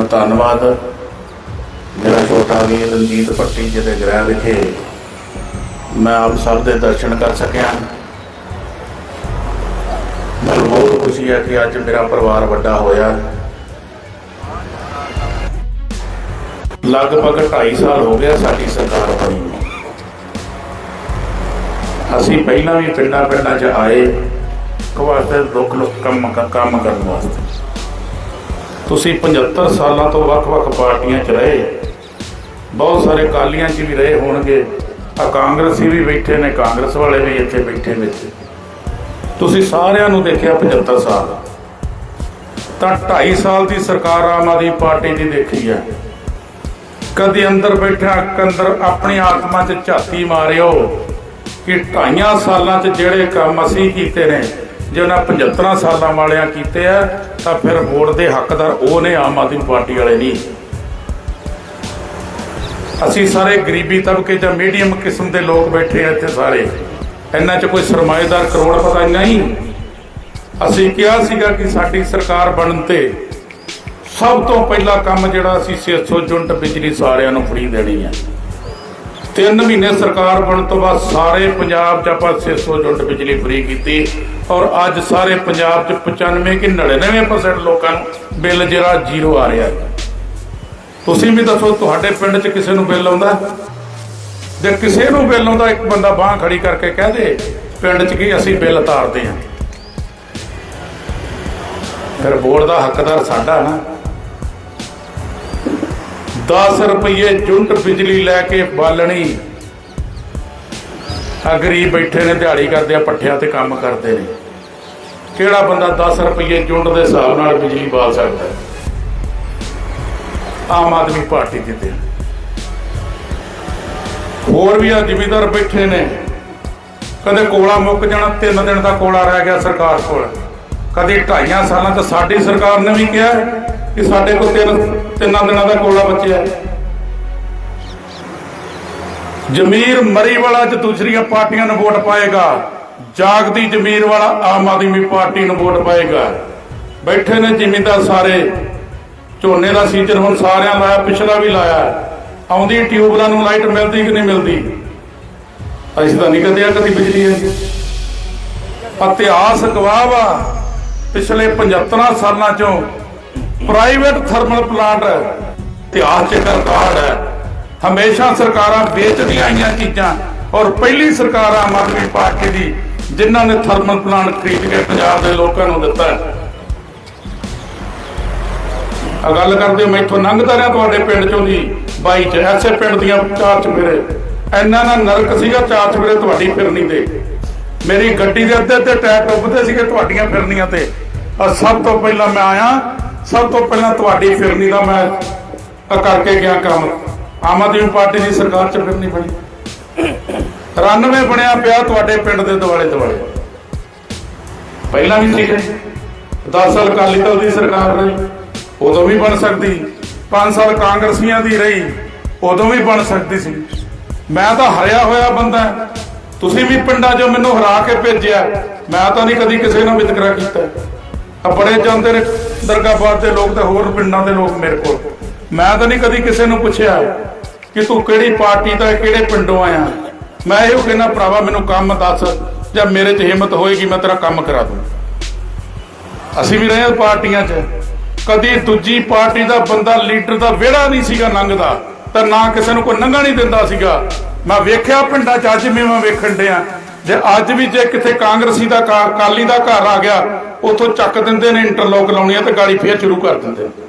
ਬਹੁਤ ਧੰਨਵਾਦ। ਮੇਰਾ ਛੋਟਾ ਵੀਰ ਰਣਜੀਤ ਪੱਟੀ ਜੀ ਗ੍ਰਹਿ ਵਿਖੇ ਮੈਂ ਆਪ ਸਭ ਦੇ ਦਰਸ਼ਨ ਕਰ ਸਕਿਆ। ਮੈਨੂੰ ਬਹੁਤ ਖੁਸ਼ੀ ਹੈ ਕਿ ਅੱਜ ਮੇਰਾ ਪਰਿਵਾਰ ਵੱਡਾ ਹੋਇਆ। ਲਗਭਗ 2.5 ਸਾਲ ਹੋ ਗਿਆ ਸਾਡੀ ਸਰਕਾਰ ਬਣੀ ਅਸੀਂ ਪਹਿਲਾਂ ਵੀ ਪਿੰਡਾਂ ਪਿੰਡਾਂ 'ਚ ਆਏ। ਵਾਸਤੇ ਦੁੱਖ ਲੋਕ ਕੰਮ ਕੰਮ ਕਰਨ ਵਾਸਤੇ। ਤੁਸੀਂ 75 ਸਾਲਾਂ ਤੋਂ ਵੱਖ-ਵੱਖ ਪਾਰਟੀਆਂ 'ਚ ਰਹੇ ਬਹੁਤ ਸਾਰੇ ਕਾਲੀਆਂ 'ਚ ਵੀ ਰਹੇ ਹੋਣਗੇ। ਆ ਕਾਂਗਰਸੀ ਵੀ ਬੈਠੇ ਨੇ, ਕਾਂਗਰਸ ਵਾਲੇ ਵੀ ਇੱਥੇ ਬੈਠੇ ਨੇ। ਤੁਸੀਂ ਸਾਰਿਆਂ ਨੂੰ ਦੇਖਿਆ 75 ਸਾਲ ਤਾਂ 2.5 ਸਾਲ ਦੀ ਸਰਕਾਰ ਆਮ ਆਦਮੀ ਪਾਰਟੀ ਦੀ ਦੇਖੀ ਹੈ। ਕਦੇ ਅੰਦਰ ਬੈਠਾ ਅੰਦਰ ਆਪਣੀ ਆਤਮਾ 'ਚ ਝਾਤੀ ਮਾਰਿਓ ਕਿ ਢਾਈਆਂ ਸਾਲਾਂ 'ਚ ਜਿਹੜੇ ਕੰਮ ਅਸੀਂ ਕੀਤੇ ਨੇ ਜੇ ਉਹਨਾਂ 75 ਸਾਲਾਂ ਵਾਲਿਆਂ ਕੀਤੇ ਆ, ਤਾਂ ਫਿਰ ਵੋਟ ਦੇ ਹੱਕਦਾਰ ਉਹ ਨੇ ਆਮ ਆਦਮੀ ਪਾਰਟੀ ਵਾਲੇ ਨਹੀਂ। ਅਸੀਂ ਸਾਰੇ ਗਰੀਬੀ ਤਬਕੇ ਜਾਂ ਮੀਡੀਅਮ ਕਿਸਮ ਦੇ ਲੋਕ ਬੈਠੇ ਆ ਇੱਥੇ ਸਾਰੇ। ਇਹਨਾਂ 'ਚ ਕੋਈ ਸਰਮਾਏਦਾਰ ਕਰੋੜਪਤੀ ਨਹੀਂ। ਅਸੀਂ ਕਿਹਾ ਸੀਗਾ ਕਿ ਸਾਡੀ ਸਰਕਾਰ ਬਣਨ ਤੇ ਸਭ ਤੋਂ ਪਹਿਲਾ ਕੰਮ ਜਿਹੜਾ ਅਸੀਂ 600 ਯੂਨਿਟ ਬਿਜਲੀ ਸਾਰਿਆਂ ਨੂੰ ਫ੍ਰੀ ਦੇਣੀ ਹੈ ਤਿੰਨ ਮਹੀਨੇ ਸਰਕਾਰ ਬਣਨ ਤੋਂ ਬਾਅਦ ਸਾਰੇ ਪੰਜਾਬ 'ਚ ਆਪਾਂ 600 ਯੂਨਿਟ ਬਿਜਲੀ ਫ੍ਰੀ ਕੀਤੀ ਔਰ ਅੱਜ ਸਾਰੇ ਪੰਜਾਬ 'ਚ 95 ਕਿ 99% ਲੋਕਾਂ ਨੂੰ ਬਿੱਲ ਜਿਹੜਾ ਜ਼ੀਰੋ ਆ ਰਿਹਾ ਹੈ। ਤੁਸੀਂ ਵੀ ਦੱਸੋ, ਤੁਹਾਡੇ ਪਿੰਡ 'ਚ ਕਿਸੇ ਨੂੰ ਬਿੱਲ ਆਉਂਦਾ? ਜੇ ਕਿਸੇ ਨੂੰ ਬਿੱਲ ਆਉਂਦਾ, ਇੱਕ ਬੰਦਾ ਬਾਹ ਖੜੀ ਕਰਕੇ ਕਹਿ ਦੇ, ਪਿੰਡ 'ਚ ਕੀ ਅਸੀਂ ਬਿੱਲ ਤਾਰਦੇ ਹਾਂ। ਫਿਰ ਬੋਰਡ ਦਾ ਹੱਕਦਾਰ ਸਾਡਾ ਨਾ। 10 ਰੁਪਏ ਯੂਨਿਟ ਬਿਜਲੀ ਲੈ ਕੇ ਬਾਲਣੀ। ਆ ਗਰੀਬ ਬੈਠੇ ਨੇ, ਦਿਹਾੜੀ ਕਰਦੇ ਆ, ਪੱਠਿਆਂ ਤੇ ਕੰਮ ਕਰਦੇ ਨੇ। ਕਿਹੜਾ ਬੰਦਾ 10 ਰੁਪਏ ਯੂਨਿਟ ਦੇ ਹਿਸਾਬ ਨਾਲ ਬਿਜਲੀ ਬਾਲ ਸਕਦਾ? ਆਮ ਆਦਮੀ ਪਾਰਟੀ ਦੇ ਤੇ। ਹੋਰ ਵੀ ਆ ਜ਼ਿਮੀਦਾਰ ਬੈਠੇ ਨੇ। ਕਦੇ ਕੋਲਾ ਮੁੱਕ ਜਾਣਾ, ਤਿੰਨ ਦਿਨ ਦਾ ਕੋਲਾ ਰਹਿ ਗਿਆ ਸਰਕਾਰ ਕੋਲ। ਕਦੇ ਢਾਈਆਂ ਸਾਲਾਂ ਚ ਸਾਡੀ ਸਰਕਾਰ ਨੇ ਵੀ ਕਿਹਾ ਕਿ ਸਾਡੇ ਕੋਲ ਤਿੰਨ ਤਿੰਨਾਂ ਦਿਨਾਂ ਦਾ ਕੋਲਾ ਬਚਿਆ ਜ਼ਮੀਰ ਮਰੀ ਵਾਲਾ ਚ ਦੂਸਰੀਆਂ ਪਾਰਟੀਆਂ ਨੂੰ ਵੋਟ ਪਾਏਗਾ। ਜਾਗਦੀ ਜ਼ਮੀਰ ਵਾਲਾ ਆਮ ਆਦਮੀ ਪਾਰਟੀ ਨੂੰ ਵੋਟ ਪਾਏਗਾ। ਬੈਠੇ ਨੇ ਜ਼ਿਮੀਂਦਾਰ ਸਾਰੇ। ਝੋਨੇ ਦਾ ਸੀਜ਼ਨ ਹੁਣ ਸਾਰਿਆਂ ਲਾਇਆ ਪਿਛਲਾ ਵੀ ਲਾਇਆ ਆਉਂਦੀ ਟਿਊਬਲਾਂ ਨੂੰ ਲਾਈਟ ਮਿਲਦੀ ਕਿ ਨਹੀਂ ਮਿਲਦੀ? ਅਸੀਂ ਤਾਂ ਨਹੀਂ ਕਦੇ ਆ ਕਦੀ ਬਿਜਲੀ ਹੈ ਇਤਿਹਾਸ ਗਵਾਹ ਵਾ। ਪਿਛਲੇ 75 ਸਾਲਾਂ ਚੋਂ ਪ੍ਰਾਈਵੇਟ ਥਰਮਲ ਪਲਾਂਟ ਇਤਿਹਾਸ ਚ ਰਿਕਾਰਡ ਹੈ। ਹਮੇਸ਼ਾ ਸਰਕਾਰਾਂ ਵੇਚਦੀਆਂ ਆਈਆਂ ਚੀਜ਼ਾਂ ਔਰ ਪਹਿਲੀ ਸਰਕਾਰ ਆਮ ਆਦਮੀ ਪਾਰਟੀ ਦੀ ਜਿਨ੍ਹਾਂ ਨੇ ਥਰਮਲ ਪਲਾਂਟ ਖਰੀਦ ਕੇ ਪੰਜਾਬ ਦੇ ਲੋਕਾਂ ਨੂੰ ਦਿੱਤਾ ਆ ਗੱਲ ਕਰਦੇ ਮੈਂ ਇੱਥੋਂ ਲੰਘਦਾ ਰਿਹਾ ਤੁਹਾਡੇ ਪਿੰਡ ਚੋਂ ਦੀ ਬਾਈ ਚ, ਐਸੇ ਪਿੰਡ ਦੀਆਂ ਚਾਰ ਚਫੇਰੇ ਇੰਨਾ ਨਾ ਨਰਕ ਸੀਗਾ, ਚਾਰ ਚਫੇਰੇ ਤੁਹਾਡੀ ਫਿਰਨੀ ਦੇ ਮੇਰੀ ਗੱਡੀ ਦੇ ਅੱਧੇ ਤੇ ਟਾਇਰ ਡੁੱਬਦੇ ਸੀਗੇ ਤੁਹਾਡੀਆਂ ਫਿਰਨੀਆਂ ਤੇ। ਔਰ ਸਭ ਤੋਂ ਪਹਿਲਾਂ ਮੈਂ ਆਇਆ ਸਭ ਤੋਂ ਪਹਿਲਾਂ ਤੁਹਾਡੀ ਫਿਰਨੀ ਦਾ ਮੈਂ ਕਰਕੇ ਗਿਆ ਕੰਮ। ਆਮ ਆਦਮੀ ਪਾਰਟੀ ਦੀ ਸਰਕਾਰ ਚ ਫਿਰਨੀ ਬਣੀ। 93 ਬਣਿਆ ਪਿਆ ਤੁਹਾਡੇ ਪਿੰਡ ਦੇ ਦੁਆਲੇ ਦੁਆਲੇ। ਪਹਿਲਾਂ ਵੀ ਸੀਗੇ 10 ਸਾਲ ਅਕਾਲੀ ਦਲ ਦੀ ਸਰਕਾਰ ਰਹੀ, ਉਦੋਂ ਵੀ ਬਣ ਸਕਦੀ। 5 ਸਾਲ ਕਾਂਗਰਸੀਆਂ ਦੀ ਰਹੀ, ਉਦੋਂ ਵੀ ਬਣ ਸਕਦੀ ਸੀ। ਮੈਂ ਤਾਂ ਹਰਿਆ ਹੋਇਆ ਬੰਦਾ ਤੁਸੀਂ ਵੀ ਪਿੰਡਾਂ 'ਚੋਂ ਮੈਨੂੰ ਹਰਾ ਕੇ ਭੇਜਿਆ। ਮੈਂ ਤਾਂ ਨਹੀਂ ਕਦੀ ਕਿਸੇ ਨਾਲ ਵਿਤਕਰਾ ਕੀਤਾ। ਬੜੇ ਜਾਂਦੇ ਨੇ ਦਰਗਾਹਬਾਦ ਦੇ ਲੋਕ ਤੇ ਹੋਰ ਪਿੰਡਾਂ ਦੇ ਲੋਕ ਮੇਰੇ ਕੋਲ। ਮੈਂ ਤਾਂ ਨਹੀਂ ਕਦੀ ਕਿਸੇ ਨੂੰ ਪੁੱਛਿਆ ਕਿ ਤੂੰ ਕਿਹੜੀ ਪਾਰਟੀ ਦਾ ਕਿਹੜੇ ਪਿੰਡੋਂ ਆਇਆ। ਮੈਂ ਇਹੋ ਕਹਿੰਦਾ, ਭਰਾਵਾ, ਮੈਨੂੰ ਕੰਮ ਦੱਸ, ਜਾਂ ਮੇਰੇ 'ਚ ਹਿੰਮਤ ਹੋਏਗੀ, ਮੈਂ ਤੇਰਾ ਕੰਮ ਕਰਾ ਦੂੰ। ਅਸੀਂ ਵੀ ਰਹੇ ਪਾਰਟੀਆਂ 'ਚ। ਕਦੀ ਦੂਜੀ ਪਾਰਟੀ ਦਾ ਬੰਦਾ, ਲੀਡਰ ਦਾ ਵਿਹੜਾ ਨਹੀਂ ਸੀਗਾ ਲੰਘਦਾ, ਤਾਂ ਨਾ ਕਿਸੇ ਨੂੰ ਕੋਈ ਨੰਗਾ ਨਹੀਂ ਦਿੰਦਾ ਸੀਗਾ। ਮੈਂ ਵੇਖਿਆ ਪਿੰਡਾਂ 'ਚ, ਅੱਜ ਵੀ ਮੈਂ ਵੇਖਣ ਡਿਆ। ਜੇ ਅੱਜ ਵੀ ਜੇ ਕਿਤੇ ਕਾਂਗਰਸੀ ਦਾ, ਕਾ- ਅਕਾਲੀ ਦਾ ਘਰ ਆ ਗਿਆ ਉੱਥੋਂ ਚੱਕ ਦਿੰਦੇ ਨੇ ਇੰਟਰਲੋਕ ਲਾਉਣੀ ਆ ਤੇ ਗਾੜੀ ਫੇਰ ਸ਼ੁਰੂ ਕਰ ਦਿੰਦੇ ਨੇ।